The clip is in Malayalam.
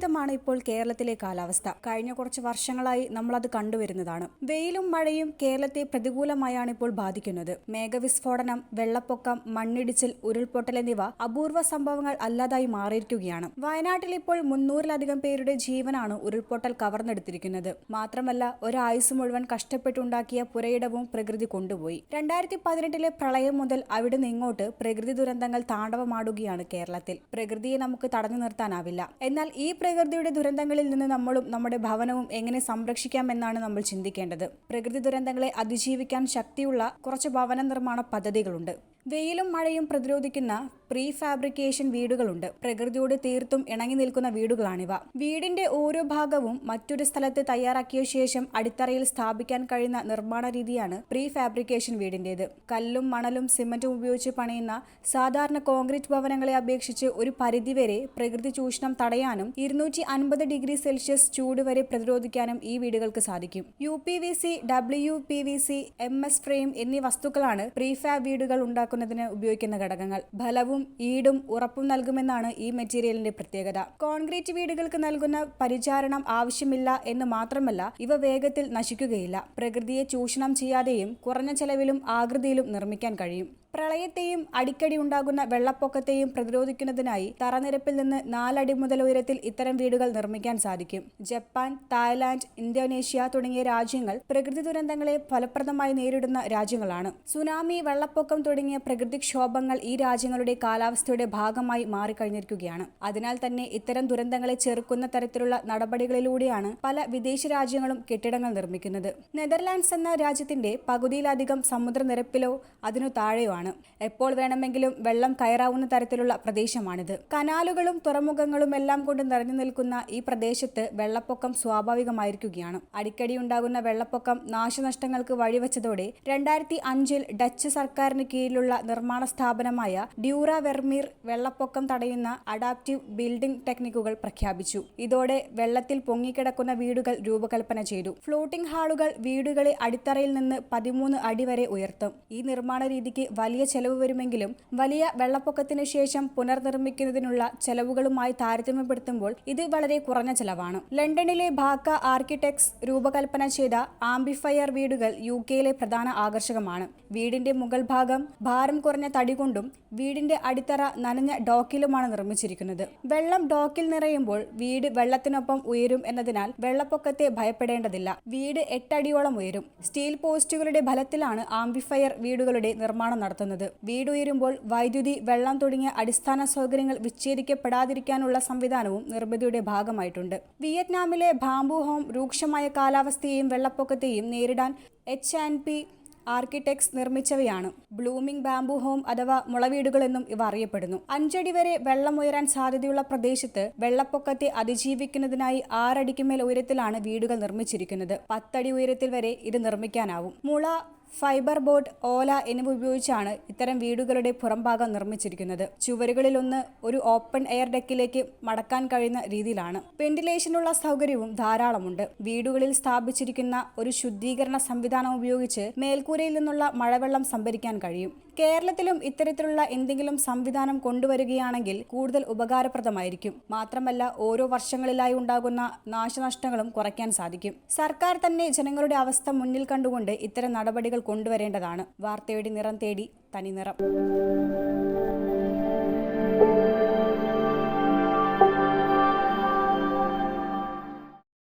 പ്രവചനാതീതമാണ് ഇപ്പോൾ കേരളത്തിലെ കാലാവസ്ഥ. കഴിഞ്ഞ കുറച്ച് വർഷങ്ങളായി നമ്മൾ അത് കണ്ടുവരുന്നതാണ്. വെയിലും മഴയും കേരളത്തെ പ്രതികൂലമായാണ് ഇപ്പോൾ ബാധിക്കുന്നത്. മേഘവിസ്ഫോടനം വെള്ളപ്പൊക്കം മണ്ണിടിച്ചിൽ ഉരുൾപൊട്ടൽ എന്നിവ അപൂർവ സംഭവങ്ങൾ അല്ലാതായി മാറിയിരിക്കുകയാണ്. വയനാട്ടിൽ ഇപ്പോൾ മുന്നൂറിലധികം പേരുടെ ജീവനാണ് ഉരുൾപൊട്ടൽ കവർന്നെടുത്തിരിക്കുന്നത്. മാത്രമല്ല ഒരായുസ് മുഴുവൻ കഷ്ടപ്പെട്ടുണ്ടാക്കിയ പുരയിടവും പ്രകൃതി കൊണ്ടുപോയി. രണ്ടായിരത്തി പതിനെട്ടിലെ പ്രളയം മുതൽ അവിടെ നിന്നിങ്ങോട്ട് പ്രകൃതി ദുരന്തങ്ങൾ താണ്ഡവമാടുകയാണ് കേരളത്തിൽ. പ്രകൃതിയെ നമുക്ക് തടഞ്ഞു നിർത്താനാവില്ല. എന്നാൽ ഈ പ്രകൃതിയുടെ ദുരന്തങ്ങളിൽ നിന്ന് നമ്മളും നമ്മുടെ ഭവനവും എങ്ങനെ സംരക്ഷിക്കാമെന്നാണ് നമ്മൾ ചിന്തിക്കേണ്ടത്. പ്രകൃതി ദുരന്തങ്ങളെ അതിജീവിക്കാൻ ശക്തിയുള്ള കുറച്ച് ഭവന നിർമ്മാണ പദ്ധതികളുണ്ട്. വെയിലും മഴയും പ്രതിരോധിക്കുന്ന പ്രീ ഫാബ്രിക്കേഷൻ വീടുകളുണ്ട്. പ്രകൃതിയോട് തീർത്തും ഇണങ്ങി നിൽക്കുന്ന വീടുകളാണിവ. വീടിന്റെ ഓരോ ഭാഗവും മറ്റൊരു സ്ഥലത്ത് തയ്യാറാക്കിയ ശേഷം അടിത്തറയിൽ സ്ഥാപിക്കാൻ കഴിയുന്ന നിർമ്മാണ രീതിയാണ് പ്രീ ഫാബ്രിക്കേഷൻ വീടിന്റേത്. കല്ലും മണലും സിമന്റും ഉപയോഗിച്ച് പണിയുന്ന സാധാരണ കോൺക്രീറ്റ് ഭവനങ്ങളെ അപേക്ഷിച്ച് ഒരു പരിധിവരെ പ്രകൃതി ചൂഷണം തടയാനും ഇരുന്നൂറ്റി അൻപത് ഡിഗ്രി സെൽഷ്യസ് ചൂട് വരെ പ്രതിരോധിക്കാനും ഈ വീടുകൾക്ക് സാധിക്കും. U P V C W P V C M S frame എന്നീ വസ്തുക്കളാണ് പ്രീഫാബ് വീടുകൾ ഉണ്ടാക്കുന്നതിന് ഉപയോഗിക്കുന്ന ഘടകങ്ങൾ. ഫലവും ഈടും ഉറപ്പും നൽകുമെന്നാണ് ഈ മെറ്റീരിയലിന്റെ പ്രത്യേകത. കോൺക്രീറ്റ് വീടുകൾക്ക് നൽകുന്ന പരിചാരണം ആവശ്യമില്ല എന്ന് മാത്രമല്ല ഇവ വേഗത്തിൽ നശിക്കുകയില്ല. പ്രകൃതിയെ ചൂഷണം ചെയ്യാതെയും കുറഞ്ഞ ചെലവിലും ആകൃതിയിലും നിർമ്മിക്കാൻ കഴിയും. പ്രളയത്തെയും അടിക്കടി ഉണ്ടാകുന്ന വെള്ളപ്പൊക്കത്തെയും പ്രതിരോധിക്കുന്നതിനായി തറനിരപ്പിൽ നിന്ന് നാലടി മുതൽ ഉയരത്തിൽ ഇത്തരം വീടുകൾ നിർമ്മിക്കാൻ സാധിക്കും. ജപ്പാൻ തായ്ലാന്റ് ഇന്തോനേഷ്യ തുടങ്ങിയ രാജ്യങ്ങൾ പ്രകൃതി ദുരന്തങ്ങളെ ഫലപ്രദമായി നേരിടുന്ന രാജ്യങ്ങളാണ്. സുനാമി വെള്ളപ്പൊക്കം തുടങ്ങിയ പ്രകൃതിക്ഷോഭങ്ങൾ ഈ രാജ്യങ്ങളുടെ കാലാവസ്ഥയുടെ ഭാഗമായി മാറിക്കഴിഞ്ഞിരിക്കുകയാണ്. അതിനാൽ തന്നെ ഇത്തരം ദുരന്തങ്ങളെ ചെറുക്കുന്ന തരത്തിലുള്ള നടപടികളിലൂടെയാണ് പല വിദേശ രാജ്യങ്ങളും കെട്ടിടങ്ങൾ നിർമ്മിക്കുന്നത്. നെതർലാൻഡ്സ് എന്ന രാജ്യത്തിന്റെ പകുതിയിലധികം സമുദ്രനിരപ്പിലോ അതിനു താഴെയോ ആണ്. എപ്പോൾ വേണമെങ്കിലും വെള്ളം കയറാവുന്ന തരത്തിലുള്ള പ്രദേശമാണിത്. കനാലുകളും തുറമുഖങ്ങളും എല്ലാം കൊണ്ട് നിറഞ്ഞു നിൽക്കുന്ന ഈ പ്രദേശത്ത് വെള്ളപ്പൊക്കം സ്വാഭാവികമായിരിക്കുകയാണ്. അടിക്കടി ഉണ്ടാകുന്ന വെള്ളപ്പൊക്കം നാശനഷ്ടങ്ങൾക്ക് വഴിവെച്ചതോടെ രണ്ടായിരത്തി അഞ്ചിൽ ഡച്ച് സർക്കാരിന് കീഴിലുള്ള നിർമ്മാണ സ്ഥാപനമായ ഡ്യൂറ വെർമീർ വെള്ളപ്പൊക്കം തടയുന്ന അഡാപ്റ്റീവ് ബിൽഡിംഗ് ടെക്നിക്കുകൾ പ്രഖ്യാപിച്ചു. ഇതോടെ വെള്ളത്തിൽ പൊങ്ങിക്കിടക്കുന്ന വീടുകൾ രൂപകൽപ്പന ചെയ്തു. ഫ്ലോട്ടിംഗ് ഹാളുകൾ വീടുകളെ അടിത്തറയിൽ നിന്ന് പതിമൂന്ന് അടി വരെ ഉയർത്തും. ഈ നിർമ്മാണ രീതിക്ക് ചെലവ് വരുമെങ്കിലും വലിയ വെള്ളപ്പൊക്കത്തിന് ശേഷം പുനർനിർമ്മിക്കുന്നതിനുള്ള ചെലവുകളുമായി താരതമ്യപ്പെടുത്തുമ്പോൾ ഇത് വളരെ കുറഞ്ഞ ചെലവാണ്. ലണ്ടനിലെ ഭാക്ക ആർക്കിടെക്ട്സ് രൂപകൽപ്പന ചെയ്ത ആംബിഫയർ വീടുകൾ യു കെയിലെ പ്രധാന ആകർഷകമാണ്. വീടിന്റെ മുകൾ ഭാഗം ഭാരം കുറഞ്ഞ തടി കൊണ്ടും വീടിന്റെ അടിത്തറ നനഞ്ഞ ഡോക്കിലുമാണ് നിർമ്മിച്ചിരിക്കുന്നത്. വെള്ളം ഡോക്കിൽ നിറയുമ്പോൾ വീട് വെള്ളത്തിനൊപ്പം ഉയരും എന്നതിനാൽ വെള്ളപ്പൊക്കത്തെ ഭയപ്പെടേണ്ടതില്ല. വീട് എട്ടടിയോളം ഉയരും. സ്റ്റീൽ പോസ്റ്റുകളുടെ ഫലത്തിലാണ് ആംബിഫയർ വീടുകളുടെ നിർമ്മാണം നടത്തുന്നത്. വീട് ഉയരുമ്പോൾ വൈദ്യുതി വെള്ളം തുടങ്ങിയ അടിസ്ഥാന സൗകര്യങ്ങൾ വിച്ഛേദിക്കപ്പെടാതിരിക്കാനുള്ള സംവിധാനവും നിർമ്മിതിയുടെ ഭാഗമായിട്ടുണ്ട്. വിയറ്റ്നാമിലെ ബാംബു ഹോം രൂക്ഷമായ കാലാവസ്ഥയെയും വെള്ളപ്പൊക്കത്തെയും നേരിടാൻ എച്ച് ആൻഡ് പി ആർക്കിടെക്ട്സ് നിർമ്മിച്ചവയാണ്. ബ്ലൂമിംഗ് ബാംബു ഹോം അഥവാ മുളവീടുകൾ എന്നും ഇവ അറിയപ്പെടുന്നു. അഞ്ചടി വരെ വെള്ളം ഉയരാൻ സാധ്യതയുള്ള പ്രദേശത്ത് വെള്ളപ്പൊക്കത്തെ അതിജീവിക്കുന്നതിനായി ആറടിക്കുമേൽ ഉയരത്തിലാണ് വീടുകൾ നിർമ്മിച്ചിരിക്കുന്നത്. പത്തടി ഉയരത്തിൽ വരെ ഇത് നിർമ്മിക്കാനാവും. മുള ഫൈബർ ബോർഡ് ഓല എന്നിവ ഉപയോഗിച്ചാണ് ഇത്തരം വീടുകളുടെ പുറംഭാഗം നിർമ്മിച്ചിരിക്കുന്നത്. ചുവരുകളിലൊന്ന് ഒരു ഓപ്പൺ എയർ ഡെക്കിലേക്ക് മടക്കാൻ കഴിയുന്ന രീതിയിലാണ്. വെന്റിലേഷനുള്ള സൗകര്യവും ധാരാളമുണ്ട്. വീടുകളിൽ സ്ഥാപിച്ചിരിക്കുന്ന ഒരു ശുദ്ധീകരണ സംവിധാനം ഉപയോഗിച്ച് മേൽക്കൂരയിൽ നിന്നുള്ള മഴവെള്ളം സംഭരിക്കാൻ കഴിയും. കേരളത്തിലും ഇത്തരത്തിലുള്ള എന്തെങ്കിലും സംവിധാനം കൊണ്ടുവരികയാണെങ്കിൽ കൂടുതൽ ഉപകാരപ്രദമായിരിക്കും. മാത്രമല്ല ഓരോ വർഷങ്ങളിലായി ഉണ്ടാകുന്ന നാശനഷ്ടങ്ങളും കുറയ്ക്കാൻ സാധിക്കും. സർക്കാർ തന്നെ ജനങ്ങളുടെ അവസ്ഥ മുന്നിൽ കണ്ടുകൊണ്ട് ഇത്തരം നടപടികൾ കൊണ്ടുവരേണ്ടതാണ്. വാർത്തയുടെ നിറം തേടി തനിനിറം